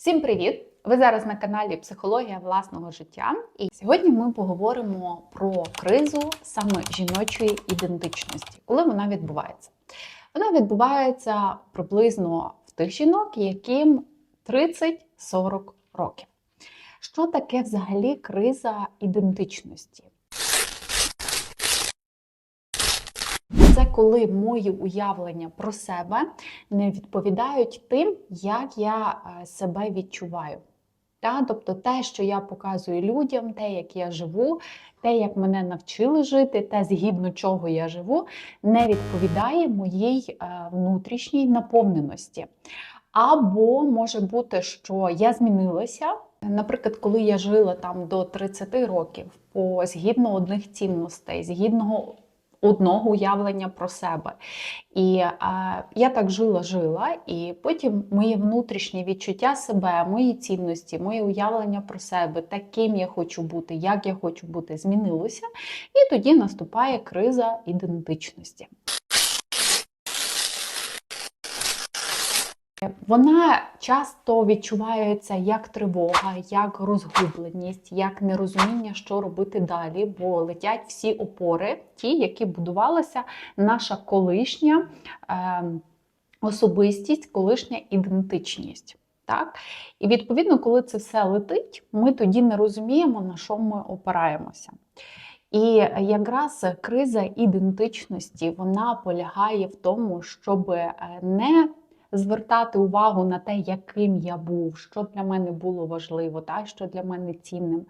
Всім привіт! Ви зараз на каналі Психологія власного життя. І сьогодні ми поговоримо про кризу саме жіночої ідентичності, коли вона відбувається. Вона відбувається приблизно в тих жінок, яким 30-40 років. Що таке взагалі криза ідентичності? Це коли мої уявлення про себе не відповідають тим, як я е, себе відчуваю. Та? Тобто те, що я показую людям, те, як я живу, те, як мене навчили жити, те, згідно чого я живу, не відповідає моїй е, внутрішній наповненості. Або може бути, що я змінилася. Наприклад, коли я жила там до 30 років, по згідно одних цінностей, згідно одного уявлення про себе. І е, я так жила, жила, і потім моє внутрішнє відчуття себе, мої цінності, моє уявлення про себе, таким я хочу бути, як я хочу бути, змінилося. І тоді наступає криза ідентичності. Вона часто відчувається як тривога, як розгубленість, як нерозуміння, що робити далі, бо летять всі опори, ті, які будувалася наша колишня е, особистість, колишня ідентичність. Так? І відповідно, коли це все летить, ми тоді не розуміємо, на що ми опираємося. І якраз криза ідентичності вона полягає в тому, щоб не звертати увагу на те, яким я був, що для мене було важливо, та, що для мене цінним,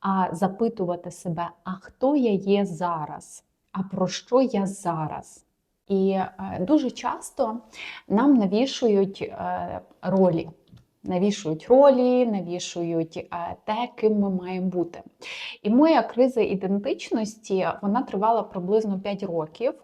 а запитувати себе, а хто я є зараз, а про що я зараз? І е, дуже часто нам навішують е, ролі. Навішують ролі, навішують е, те, ким ми маємо бути. І моя криза ідентичності вона тривала приблизно 5 років.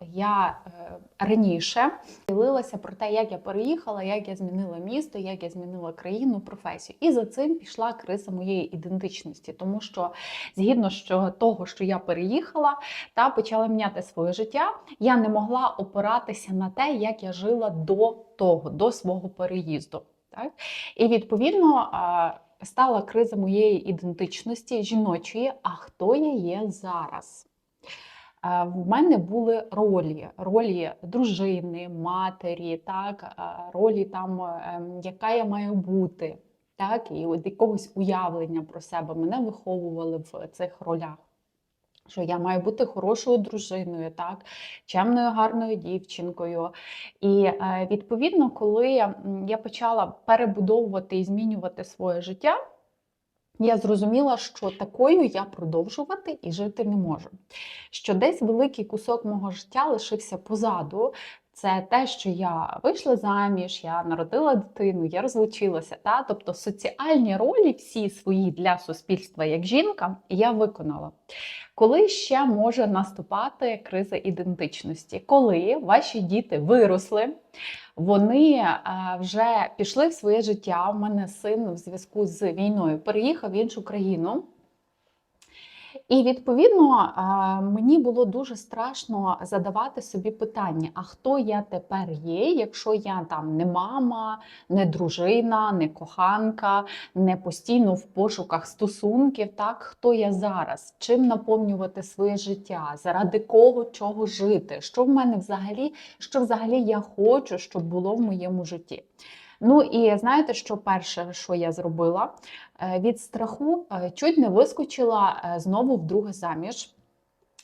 Я е, раніше ділилася про те, як я переїхала, як я змінила місто, як я змінила країну, професію. І за цим пішла криза моєї ідентичності, тому що згідно що того, що я переїхала та почала міняти своє життя, я не могла опиратися на те, як я жила до того, до свого переїзду. Так? І відповідно. Стала криза моєї ідентичності жіночої, а хто я є зараз? В мене були ролі, ролі дружини, матері, так, ролі там, ем, яка я маю бути, так, і от якогось уявлення про себе мене виховували в цих ролях. Що я маю бути хорошою дружиною, так, чемною, гарною дівчинкою. І е, відповідно, коли я почала перебудовувати і змінювати своє життя, я зрозуміла, що такою я продовжувати і жити не можу. Що десь великий кусок мого життя лишився позаду. Це те, що я вийшла заміж, я народила дитину, я розлучилася. Та? Тобто соціальні ролі всі свої для суспільства як жінка я виконала. Коли ще може наступати криза ідентичності? Коли ваші діти виросли, вони е, вже пішли в своє життя. У мене син в зв'язку з війною переїхав в іншу країну. І відповідно мені було дуже страшно задавати собі питання: а хто я тепер є, якщо я там не мама, не дружина, не коханка, не постійно в пошуках стосунків, так? Хто я зараз, чим наповнювати своє життя, заради кого чого жити, що в мене взагалі, що взагалі я хочу, щоб було в моєму житті. Ну і знаєте, що перше, що я зробила? Е, від страху е, чуть не вискочила е, знову вдруге заміж.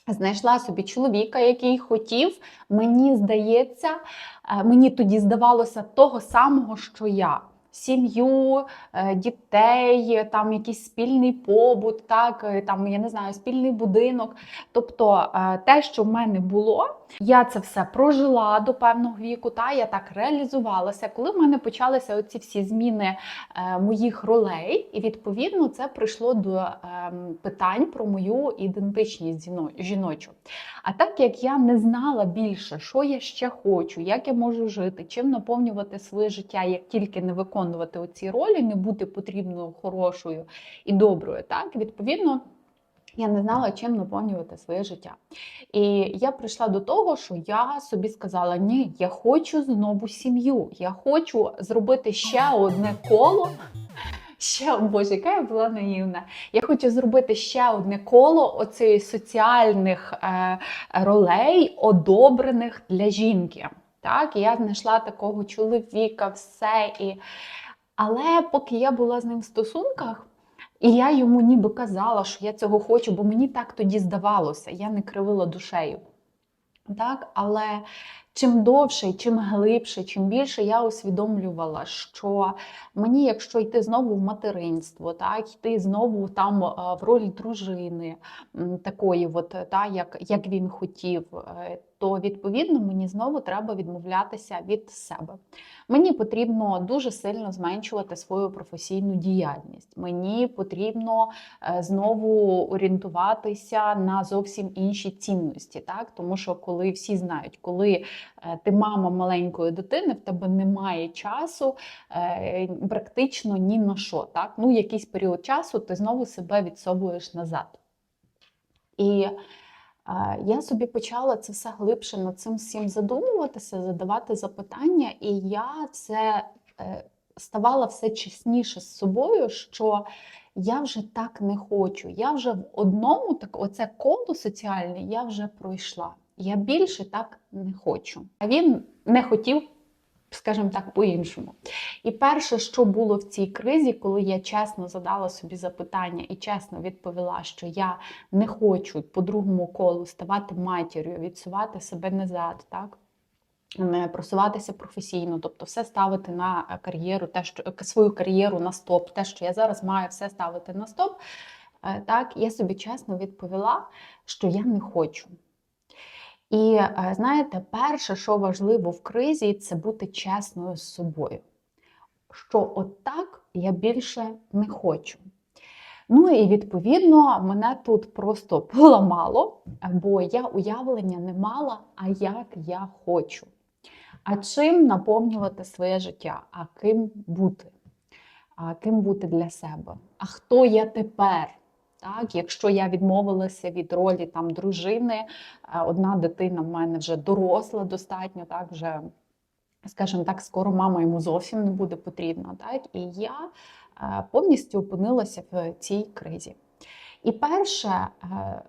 Знайшла собі чоловіка, який хотів, мені здається, мені тоді здавалося того самого, що я сім'ю, е, дітей, там якийсь спільний побут, так, е, там, я не знаю, спільний будинок. Тобто е, те, що в мене було, я це все прожила до певного віку, та я так реалізувалася, коли в мене почалися оці всі зміни моїх ролей, і відповідно це прийшло до питань про мою ідентичність жіночу. А так як я не знала більше, що я ще хочу, як я можу жити, чим наповнювати своє життя, як тільки не виконую виконувати оці ролі, не бути потрібною, хорошою і доброю. Так, Відповідно, Я не знала, чим наповнювати своє життя. І я прийшла до того, що я собі сказала: ні, я хочу знову сім'ю. Я хочу зробити ще одне коло. Ще, боже, яка я була наївна. Я хочу зробити ще одне коло оцеї соціальних е, ролей, одобрених для жінки. Так, я знайшла такого чоловіка, все. І... Але поки я була з ним в стосунках, і я йому ніби казала, що я цього хочу, бо мені так тоді здавалося, я не кривила душею. Так, Але чим довше, чим глибше, чим більше я усвідомлювала, що мені, якщо йти знову в материнство, так, йти знову там е, в роль дружини, такої, от, та, як, як він хотів, е, то відповідно мені знову треба відмовлятися від себе. Мені потрібно дуже сильно зменшувати свою професійну діяльність. Мені потрібно е, знову орієнтуватися на зовсім інші цінності, так тому що коли всі знають, коли е, ти мама маленької дитини, в тебе немає часу е, практично ні на що. Так? Ну, якийсь період часу ти знову себе відсовуєш назад. І я собі почала це все глибше над цим всім задумуватися, задавати запитання, і я це е, ставала все чесніше з собою, що я вже так не хочу. Я вже в одному, так оце коло соціальне я вже пройшла. Я більше так не хочу. А він не хотів скажімо так, по-іншому. І перше, що було в цій кризі, коли я чесно задала собі запитання і чесно відповіла, що я не хочу по другому колу ставати матір'ю, відсувати себе назад, так? Не просуватися професійно, тобто все ставити на кар'єру, те, що свою кар'єру на стоп, те, що я зараз маю все ставити на стоп. Е, так, я собі чесно відповіла, що я не хочу. І е, знаєте, перше, що важливо в кризі, це бути чесною з собою. Що отак я більше не хочу. Ну і відповідно мене тут просто поламало, бо я уявлення не мала, а як я хочу. А чим наповнювати своє життя? А ким бути? А ким бути для себе? А хто я тепер? Так, Якщо я відмовилася від ролі там дружини, е, одна дитина в мене вже доросла достатньо, так вже, скажімо так, скоро мама йому зовсім не буде потрібна. Так? І я е, повністю опинилася в цій кризі. І перше, е,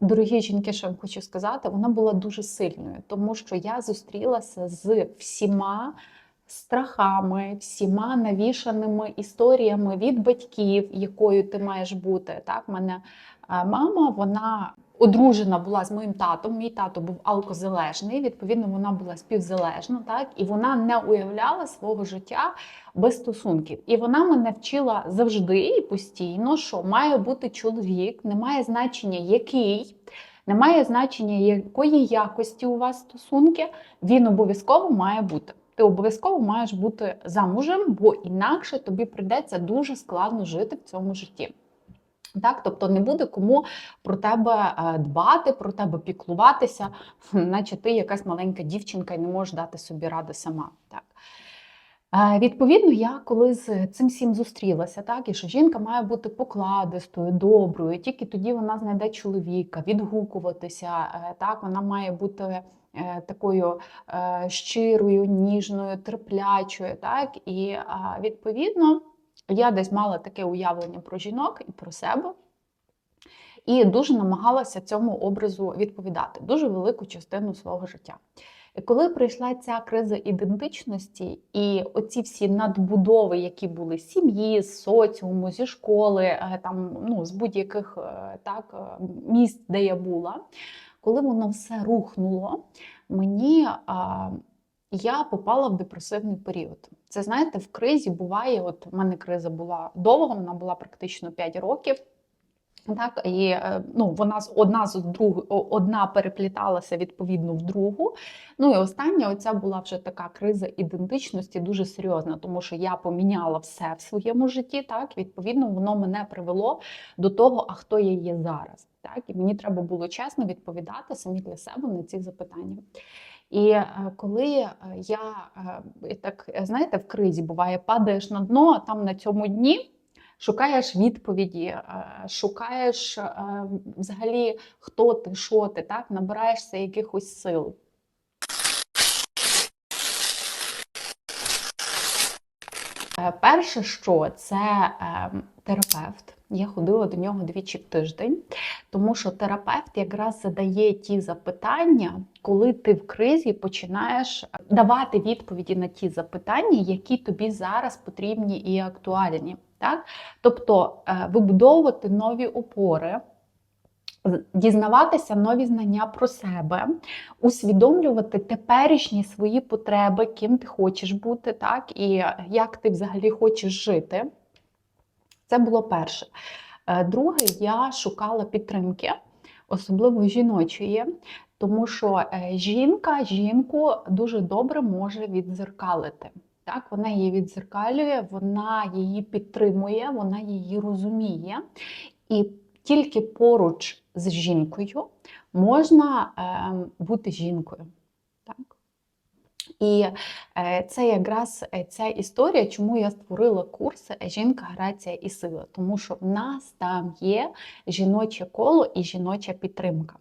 дорогі жінки, що я вам хочу сказати, вона була дуже сильною, тому що я зустрілася з всіма страхами, всіма навішаними історіями від батьків, якою ти маєш бути. Так, мене е, мама, вона одружена була з моїм татом. Мій тато був алкозалежний, відповідно, вона була співзалежна, так, і вона не уявляла свого життя без стосунків. І вона мене вчила завжди і постійно, що має бути чоловік, не має значення, який. Немає значення, якої якості у вас стосунки, він обов'язково має бути ти обов'язково маєш бути замужем, бо інакше тобі прийдеться дуже складно жити в цьому житті. Так, Тобто не буде кому про тебе е, дбати, про тебе піклуватися, наче ти якась маленька дівчинка і не можеш дати собі ради сама. Так. Е, відповідно, я коли з цим всім зустрілася, так, і що жінка має бути покладистою, доброю, тільки тоді вона знайде чоловіка, відгукуватися, е, так, вона має бути такою е, щирою, ніжною, терплячою. Так? І відповідно я десь мала таке уявлення про жінок і про себе. І дуже намагалася цьому образу відповідати дуже велику частину свого життя. І коли прийшла ця криза ідентичності, і оці всі надбудови, які були з сім'ї, з соціуму, зі школи, е, там ну з будь-яких так місць, де я була, коли воно все рухнуло, мені а, я попала в депресивний період. Це знаєте, в кризі буває. От в мене криза була довго, вона була практично 5 років. Так, і е, ну, вона одна з друг, одна перепліталася відповідно в другу. Ну і остання оця була вже така криза ідентичності, дуже серйозна, тому що я поміняла все в своєму житті. Так, відповідно, воно мене привело до того, а хто я є зараз. Так, і мені треба було чесно відповідати самі для себе на ці запитання. І е, коли е, я так знаєте, в кризі буває, падаєш на дно, а там на цьому дні шукаєш відповіді, е, шукаєш е, взагалі, хто ти, що ти, так, набираєшся якихось сил. Е, Перше, що це е, терапевт. Я ходила до нього двічі в тиждень, тому що терапевт якраз задає ті запитання, коли ти в кризі починаєш давати відповіді на ті запитання, які тобі зараз потрібні і актуальні. Так? Тобто е, вибудовувати нові опори. Дізнаватися нові знання про себе, усвідомлювати теперішні свої потреби, ким ти хочеш бути, так, і як ти взагалі хочеш жити. Це було перше. Е, Друге, я шукала підтримки, особливо жіночої, тому що е, жінка жінку дуже добре може відзеркалити. Так, Вона її відзеркалює, вона її підтримує, вона її розуміє. І тільки поруч з жінкою можна е, бути жінкою. І е, це якраз е, ця історія, чому я створила курс Жінка, грація і сила. Тому що в нас там є жіноче коло і жіноча підтримка.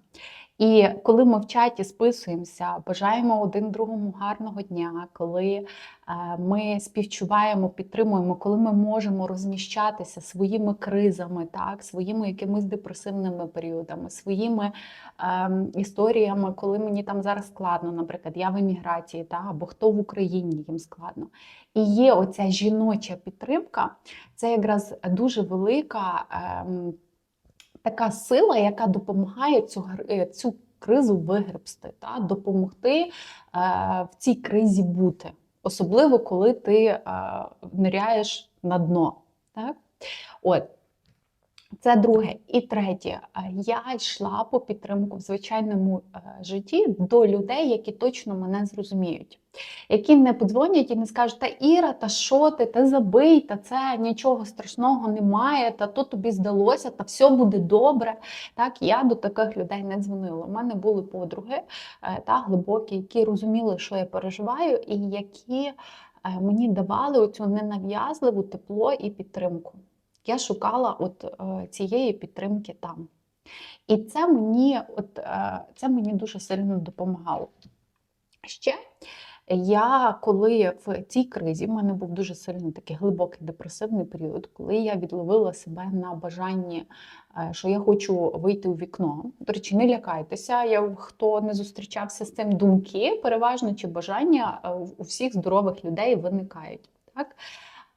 І коли ми в чаті списуємося, бажаємо один другому гарного дня, коли е, ми співчуваємо, підтримуємо, коли ми можемо розміщатися своїми кризами, так, своїми якимись депресивними періодами, своїми е, історіями, коли мені там зараз складно, наприклад, я в еміграції, так, або хто в Україні їм складно. І є оця жіноча підтримка, це якраз дуже велика. Е, така сила, яка допомагає цю е, цю кризу вигребсти, та, допомогти е, в цій кризі бути. Особливо, коли ти е, ниряєш на дно. Так? От. Це друге. І третє, я йшла по підтримку в звичайному житті до людей, які точно мене зрозуміють, які не подзвонять і не скажуть, та Іра, та що ти, та забий, та це нічого страшного немає, та то тобі здалося, та все буде добре. Так, Я до таких людей не дзвонила. У мене були подруги та глибокі, які розуміли, що я переживаю, і які мені давали оцю ненав'язливу тепло і підтримку я шукала от е, цієї підтримки там. І це мені от, е, це мені дуже сильно допомагало. Ще я коли в цій кризі, в мене був дуже сильний такий глибокий депресивний період, коли я відловила себе на бажанні, е, що я хочу вийти у вікно. До речі, не лякайтеся, я, хто не зустрічався з цим думки, переважно чи бажання у всіх здорових людей виникають. Так?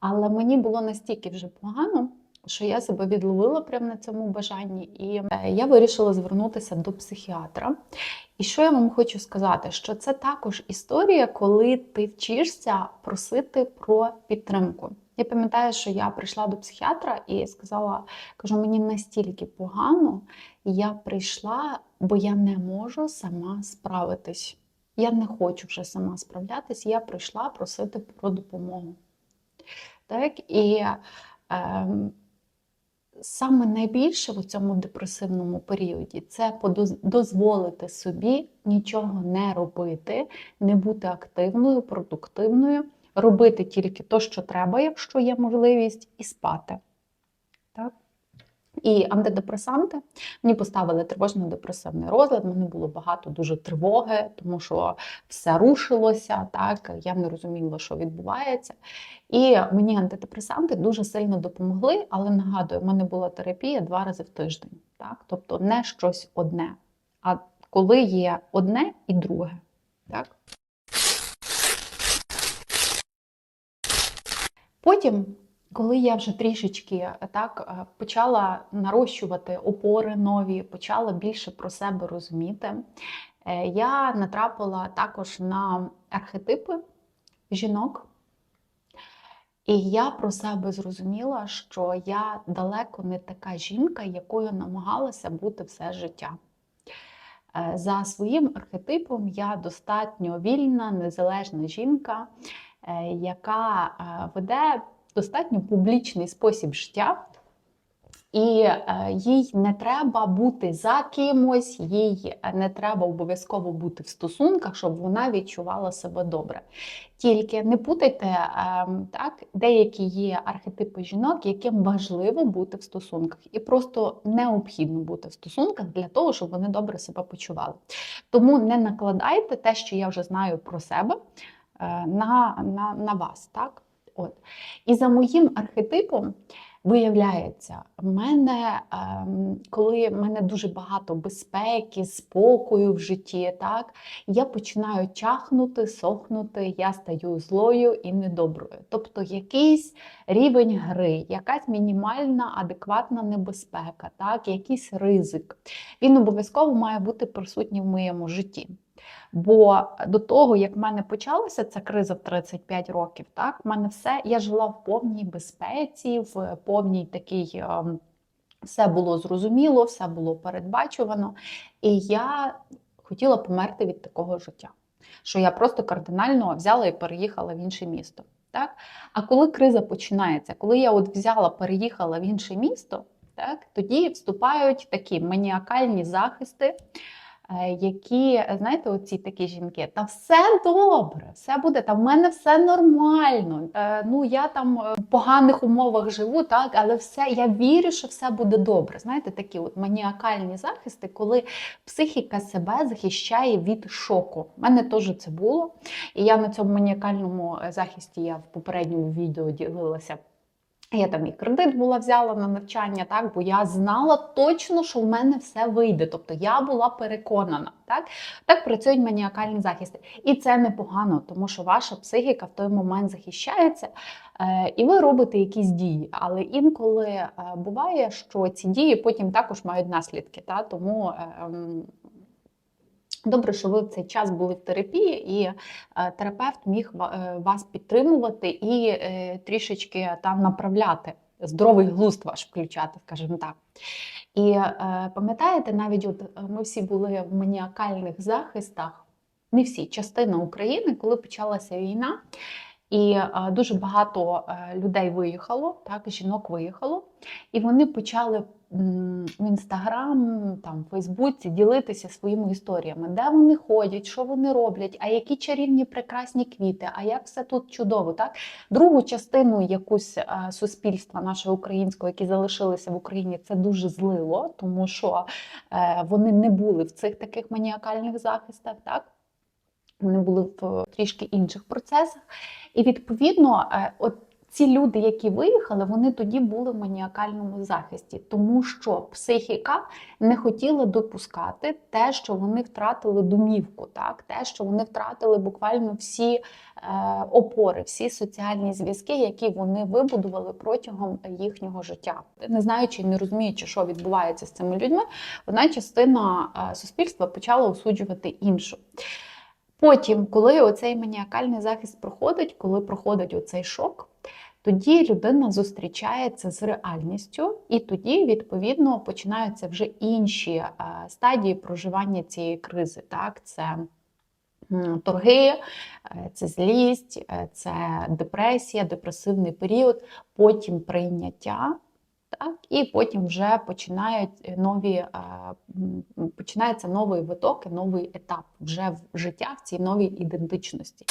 Але мені було настільки вже погано, що я себе відловила прямо на цьому бажанні, і е, я вирішила звернутися до психіатра. І що я вам хочу сказати? Що це також історія, коли ти вчишся просити про підтримку. Я пам'ятаю, що я прийшла до психіатра і сказала: кажу, мені настільки погано, я прийшла, бо я не можу сама справитись. Я не хочу вже сама справлятись, я прийшла просити про допомогу. Так, і е, саме найбільше в цьому депресивному періоді це дозволити собі нічого не робити, не бути активною, продуктивною, робити тільки те, що треба, якщо є можливість, і спати. І антидепресанти мені поставили тривожно-депресивний розлад. Мені було багато дуже тривоги, тому що все рушилося, так я не розуміла, що відбувається. І мені антидепресанти дуже сильно допомогли, але нагадую, в мене була терапія два рази в тиждень. Так? Тобто не щось одне, а коли є одне і друге. Так? Потім коли я вже трішечки е, так е, почала нарощувати опори нові, почала більше про себе розуміти, е, я натрапила також на архетипи жінок. І я про себе зрозуміла, що я далеко не така жінка, якою намагалася бути все життя. За своїм архетипом я достатньо вільна, незалежна жінка, яка веде достатньо публічний спосіб життя. І е, їй не треба бути за кимось, їй не треба обов'язково бути в стосунках, щоб вона відчувала себе добре. Тільки не путайте е, так, деякі є архетипи жінок, яким важливо бути в стосунках, і просто необхідно бути в стосунках для того, щоб вони добре себе почували. Тому не накладайте те, що я вже знаю про себе, е, на, на, на вас. так? От. І за моїм архетипом. Виявляється, в мене, ем, коли в мене дуже багато безпеки, спокою в житті, так, я починаю чахнути, сохнути, я стаю злою і недоброю. Тобто якийсь рівень гри, якась мінімальна, адекватна небезпека, так, якийсь ризик. Він обов'язково має бути присутній в моєму житті. Бо до того, як в мене почалася ця криза в 35 років, так в мене все, я жила в повній безпеці, в повній такій. Ем, все було зрозуміло, все було передбачувано. І я хотіла померти від такого життя, що я просто кардинально взяла і переїхала в інше місто. Так? А коли криза починається, коли я от взяла, переїхала в інше місто, так, тоді вступають такі маніакальні захисти. Е, які, знаєте, оці такі жінки, та все добре, все буде, та в мене все нормально. Е, ну я там е, в поганих умовах живу, так, але все, я вірю, що все буде добре. Знаєте, такі от маніакальні захисти, коли психіка себе захищає від шоку. У мене теж це було. І я на цьому маніакальному захисті я в попередньому відео ділилася. Я там і кредит була взяла на навчання, так, бо я знала точно, що в мене все вийде. Тобто я була переконана. Так так працюють маніакальні захисти. І це непогано, тому що ваша психіка в той момент захищається, е, і ви робите якісь дії. Але інколи е, буває, що ці дії потім також мають наслідки. Та? Тому е, Добре, що ви в цей час були в терапії, і е, терапевт міг е, вас підтримувати і е, трішечки там направляти, здоровий глузд ваш включати, скажімо так. І пам'ятаєте, навіть от ми всі були в маніакальних захистах, не всі, частина України, коли почалася війна, і дуже багато людей виїхало, так, жінок виїхало, і вони почали в інстаграм, там в Фейсбуці ділитися своїми історіями, де вони ходять, що вони роблять, а які чарівні прекрасні квіти, а як все тут чудово. Так другу частину якусь суспільства нашого українського, які залишилися в Україні, це дуже злило, тому що е, вони не були в цих таких маніакальних захистах. так. Вони були в трішки інших процесах. І відповідно, е, от ці люди, які виїхали, вони тоді були в маніакальному захисті, тому що психіка не хотіла допускати те, що вони втратили домівку, так? Те, що вони втратили буквально всі е, опори, всі соціальні зв'язки, які вони вибудували протягом їхнього життя, не знаючи, і не розуміючи, що відбувається з цими людьми, одна частина е, суспільства почала осуджувати іншу. Потім, коли оцей маніакальний захист проходить, коли проходить оцей шок, тоді людина зустрічається з реальністю, і тоді, відповідно, починаються вже інші е, стадії проживання цієї кризи. Так, Це торги, е, це злість, е, це депресія, депресивний період, потім прийняття. Так, І потім вже починають нові, починається новий виток, новий етап вже в життя в цій новій ідентичності.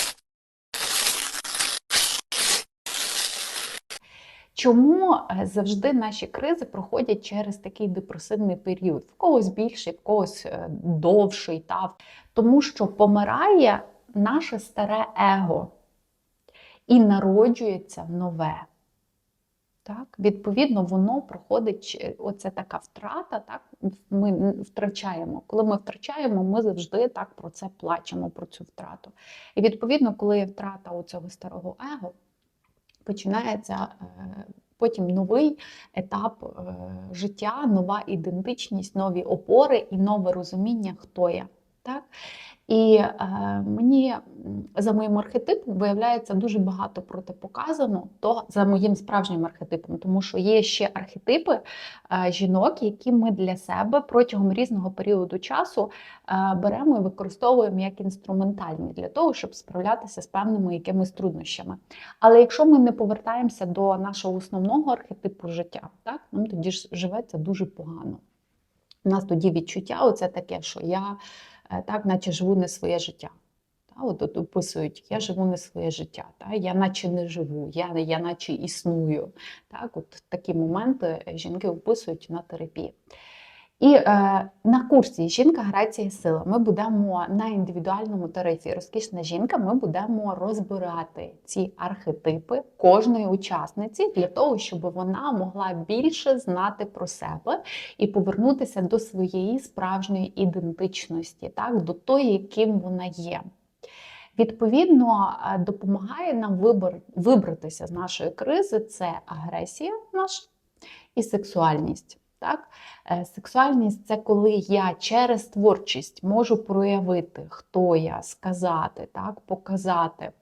Чому е, завжди наші кризи проходять через такий депресивний період? В когось більший, в когось е, довший, так? тому що помирає наше старе его і народжується нове. Так? Відповідно, воно проходить оце така втрата. Так? Ми втрачаємо. Коли ми втрачаємо, ми завжди так про це плачемо, про цю втрату. І відповідно, коли є втрата оцього старого его, починається е, потім новий етап е, життя, нова ідентичність, нові опори і нове розуміння, хто я. Так? І е, мені за моїм архетипом виявляється дуже багато протипоказано то за моїм справжнім архетипом, тому що є ще архетипи е, жінок, які ми для себе протягом різного періоду часу е, беремо і використовуємо як інструментальні для того, щоб справлятися з певними якимись труднощами. Але якщо ми не повертаємося до нашого основного архетипу життя, так нам тоді ж живеться дуже погано. У нас тоді відчуття, оце таке, що я так, наче живу не своє життя. Та, от тут описують, я живу не своє життя, та, я наче не живу, я, я наче існую. Так, от такі моменти жінки описують на терапії. І е, на курсі Жінка, грація і сила ми будемо на індивідуальному тарифі Розкішна жінка. Ми будемо розбирати ці архетипи кожної учасниці для того, щоб вона могла більше знати про себе і повернутися до своєї справжньої ідентичності, так, до тої, яким вона є. Відповідно, е, допомагає нам вибор, вибратися з нашої кризи це агресія наша і сексуальність. Так? Е, Сексуальність це коли я через творчість можу проявити, хто я, сказати, так? показати,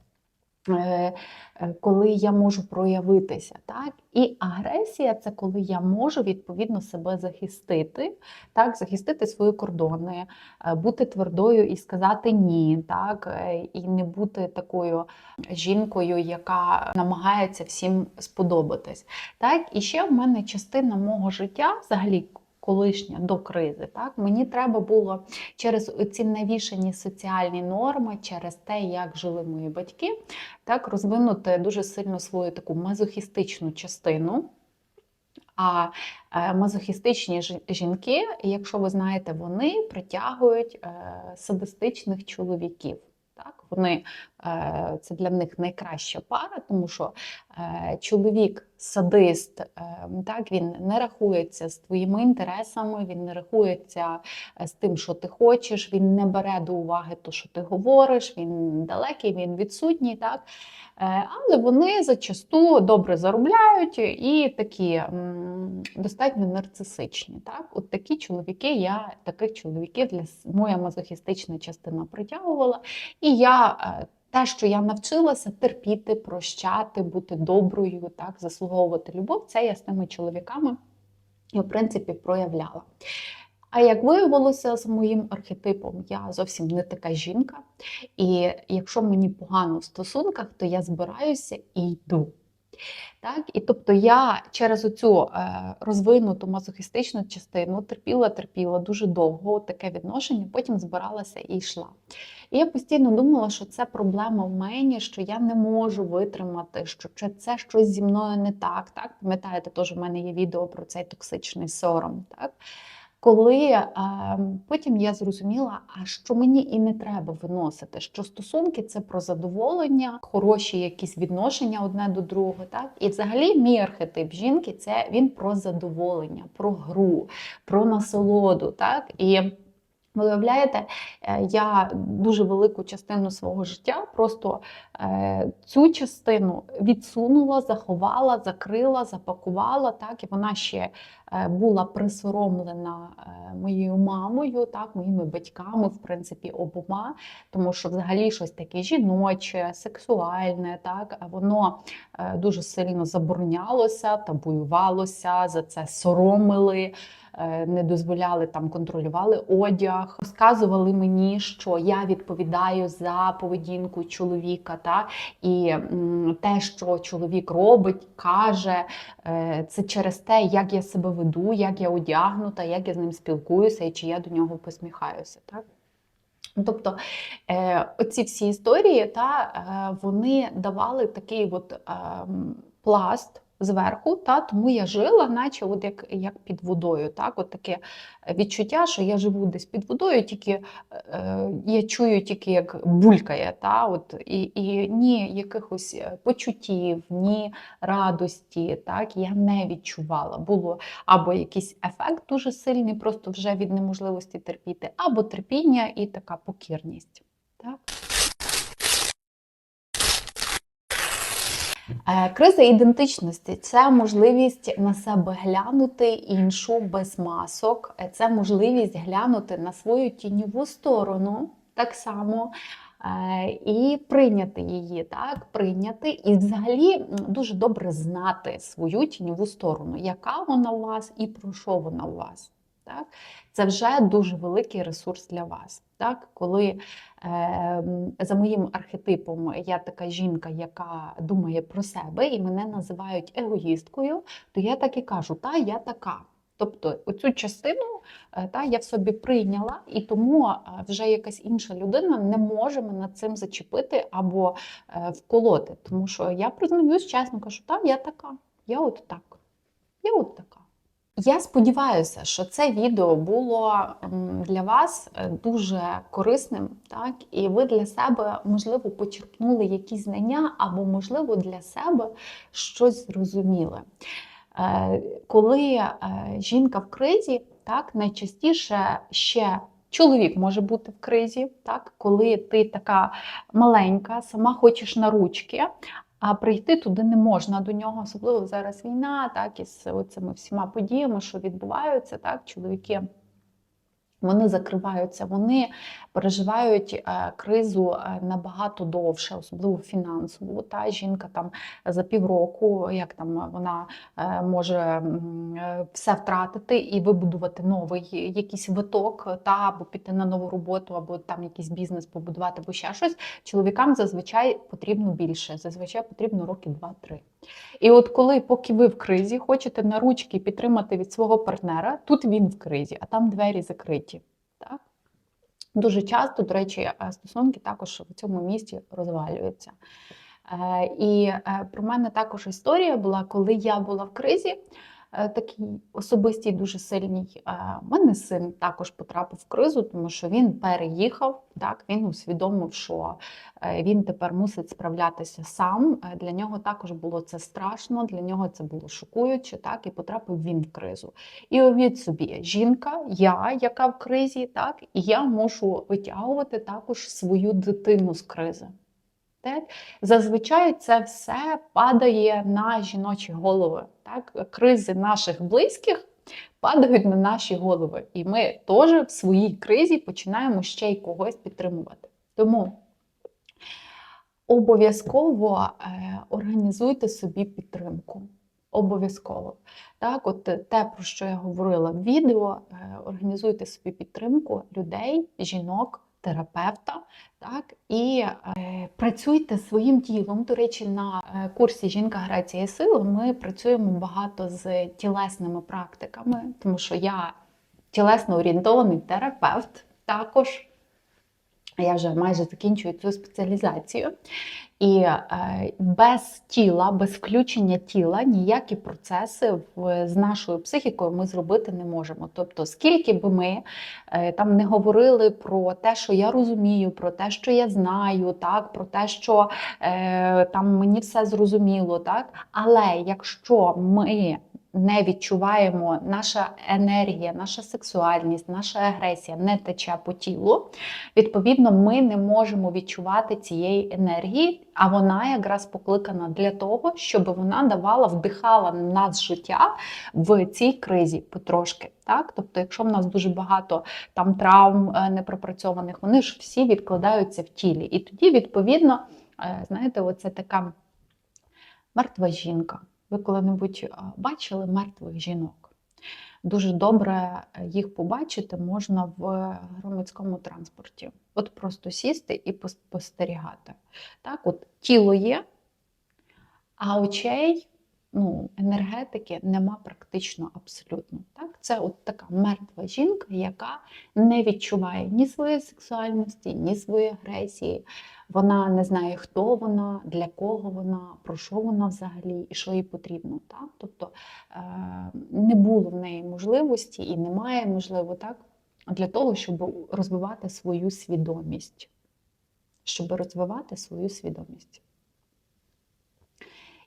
коли я можу проявитися. Так? І агресія це коли я можу відповідно себе захистити, так? захистити свої кордони, е, бути твердою і сказати ні, так? е, і не бути такою жінкою, яка намагається всім сподобатись. Так? І ще в мене частина мого життя, взагалі колишня до кризи. Так? Мені треба було через ці навішані соціальні норми, через те, як жили мої батьки, так, розвинути дуже сильно свою таку мазохістичну частину. А е, мазохістичні жінки, якщо ви знаєте, вони притягують е, садистичних чоловіків. Так, вони е, це для них найкраща пара, тому що е, чоловік садист, е, так він не рахується з твоїми інтересами, він не рахується з тим, що ти хочеш, він не бере до уваги те, що ти говориш, він далекий, він відсутній. Так? Але вони зачасту добре заробляють і такі достатньо нарцисичні. Так? От такі чоловіки, я таких чоловіків для моя мазохістична частина притягувала. І я е, те, що я навчилася терпіти, прощати, бути доброю, так, заслуговувати любов, це я з тими чоловіками в принципі, проявляла. А як виявилося з моїм архетипом, я зовсім не така жінка. І якщо мені погано в стосунках, то я збираюся і йду. Так? І тобто я через оцю е, розвинуту мазохістичну частину терпіла, терпіла дуже довго таке відношення, потім збиралася і йшла. І я постійно думала, що це проблема в мені, що я не можу витримати, що це, щось зі мною не так. так? Пам'ятаєте, теж в мене є відео про цей токсичний сором. Так? Коли е, потім я зрозуміла, а що мені і не треба виносити, що стосунки це про задоволення, хороші якісь відношення одне до другого. Так? І взагалі мій архетип жінки це він про задоволення, про гру, про насолоду. Так? І ви уявляєте, е, я дуже велику частину свого життя просто е, цю частину відсунула, заховала, закрила, запакувала, так, і вона ще е, була присоромлена моєю мамою, так, моїми батьками, в принципі, обома, тому що взагалі щось таке жіноче, сексуальне, так, воно дуже сильно заборонялося, табуювалося, за це соромили не дозволяли там, контролювали одяг, розказували мені, що я відповідаю за поведінку чоловіка, та і те, що чоловік робить, каже, е, це через те, як я себе веду, як я одягнута, як я з ним спілкуюся і чи я до нього посміхаюся. Так? Тобто е, оці всі історії, та, е, вони давали такий от, е, пласт зверху, та, тому я жила, наче от як, як під водою. Так? От таке відчуття, що я живу десь під водою, тільки е, я чую тільки як булькає. Та? От, і, і ні якихось е, почуттів, ні радості, так? я не відчувала. Було або якийсь ефект дуже сильний, просто вже від неможливості терпіти, або терпіння і така покірність. Так? Е, Криза ідентичності це можливість на себе глянути іншу без масок, Е, це можливість глянути на свою тіньову сторону, так само. Е, І прийняти її, так, прийняти, і взагалі дуже добре знати свою тіньову сторону, яка вона у вас і про що вона у вас. Так? Це вже дуже великий ресурс для вас. Так? Коли е, за моїм архетипом я така жінка, яка думає про себе, і мене називають егоїсткою, то я так і кажу, та я така. Тобто оцю частину е, та, я в собі прийняла, і тому е, вже якась інша людина не може мене цим зачепити або е, вколоти. Тому що я признаюсь чесно, кажу, та я така, я от так, я от така. Я сподіваюся, що це відео було для вас е, дуже корисним, так? і ви для себе, можливо, почерпнули якісь знання, або, можливо, для себе щось зрозуміли. Е, Коли е, жінка в кризі, так, найчастіше ще чоловік може бути в кризі, так, коли ти така маленька, сама хочеш на ручки, а прийти туди не можна до нього, особливо зараз війна, так, із цими всіма подіями, що відбуваються, так, чоловіки. Вони закриваються, вони переживають е, кризу е, набагато довше, особливо фінансову. Та жінка там за півроку, як там вона е, може все втратити і вибудувати новий якийсь виток, та або піти на нову роботу, або там якийсь бізнес побудувати, або ще щось. Чоловікам зазвичай потрібно більше, зазвичай потрібно роки 2-3. І от коли, поки ви в кризі, хочете на ручки підтримати від свого партнера, тут він в кризі, а там двері закриті. Дуже часто, до речі, е, стосунки також в цьому місті розвалюються. Е, І е, про мене також історія була, коли я була в кризі, такій особистій, дуже сильній. Е, У мене син також потрапив в кризу, тому що він переїхав, так, він усвідомив, що е, він тепер мусить справлятися сам. Е, Для нього також було це страшно, для нього це було шокуюче, так, і потрапив він в кризу. І уявіть собі, жінка, я, яка в кризі, так, і я можу витягувати також свою дитину з кризи. Так? Зазвичай це все падає на жіночі голови. Так? Кризи наших близьких падають на наші голови. І ми теж в своїй кризі починаємо ще й когось підтримувати. Тому обов'язково е, організуйте собі підтримку. Обов'язково. Так, от те, про що я говорила в відео, е, організуйте собі підтримку людей, жінок, терапевта, так, і е, працюйте своїм тілом. До речі, на е, курсі Жінка Грація і сила ми працюємо багато з тілесними практиками, тому що я тілесно орієнтований терапевт також. Я вже майже закінчую цю спеціалізацію. І е, без тіла, без включення тіла ніякі процеси з нашою психікою ми зробити не можемо. Тобто, скільки би ми е, там не говорили про те, що я розумію, про те, що я знаю, так, про те, що е, там мені все зрозуміло, так, але якщо ми не відчуваємо, наша енергія, наша сексуальність, наша агресія не тече по тілу, відповідно, ми не можемо відчувати цієї енергії, а вона якраз покликана для того, щоб вона давала, вдихала на нас життя в цій кризі потрошки. Так? Тобто, якщо в нас дуже багато там травм е, непропрацьованих, вони ж всі відкладаються в тілі. І тоді, відповідно, е, знаєте, оце така мертва жінка. Ви коли-небудь е, бачили мертвих жінок? Дуже добре е, їх побачити можна в громадському транспорті. От просто сісти і поспостерігати. Так, от тіло є, а очей, ну, енергетики нема практично абсолютно. Так? Це от така мертва жінка, яка не відчуває ні своєї сексуальності, ні своєї агресії. Вона не знає, хто вона, для кого вона, про що вона взагалі і що їй потрібно. Так? Тобто е, не було в неї можливості і немає, можливо, так, для того, щоб розвивати свою свідомість. Щоб розвивати свою свідомість.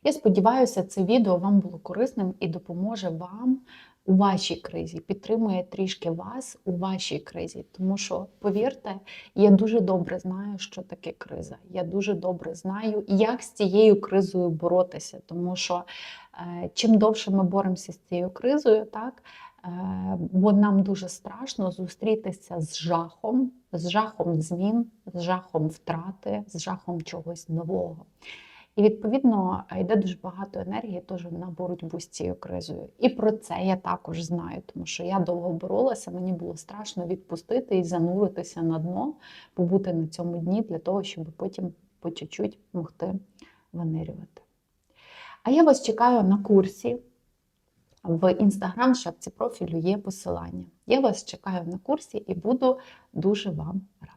Я сподіваюся, це відео вам було корисним і допоможе вам у вашій кризі, підтримує трішки вас у вашій кризі. Тому що, повірте, я дуже добре знаю, що таке криза. Я дуже добре знаю, як з цією кризою боротися. Тому що е, чим довше ми боремося з цією кризою, так. е, Бо нам дуже страшно зустрітися з жахом, з жахом змін, з жахом втрати, з жахом чогось нового. І відповідно йде дуже багато енергії теж на боротьбу з цією кризою. І про це я також знаю, тому що я довго боролася, мені було страшно відпустити і зануритися на дно, побути на цьому дні для того, щоб потім по чуть-чуть могти винирювати. А я вас чекаю на курсі. В інстаграм шапці профілю є посилання. Я вас чекаю на курсі і буду дуже вам рада.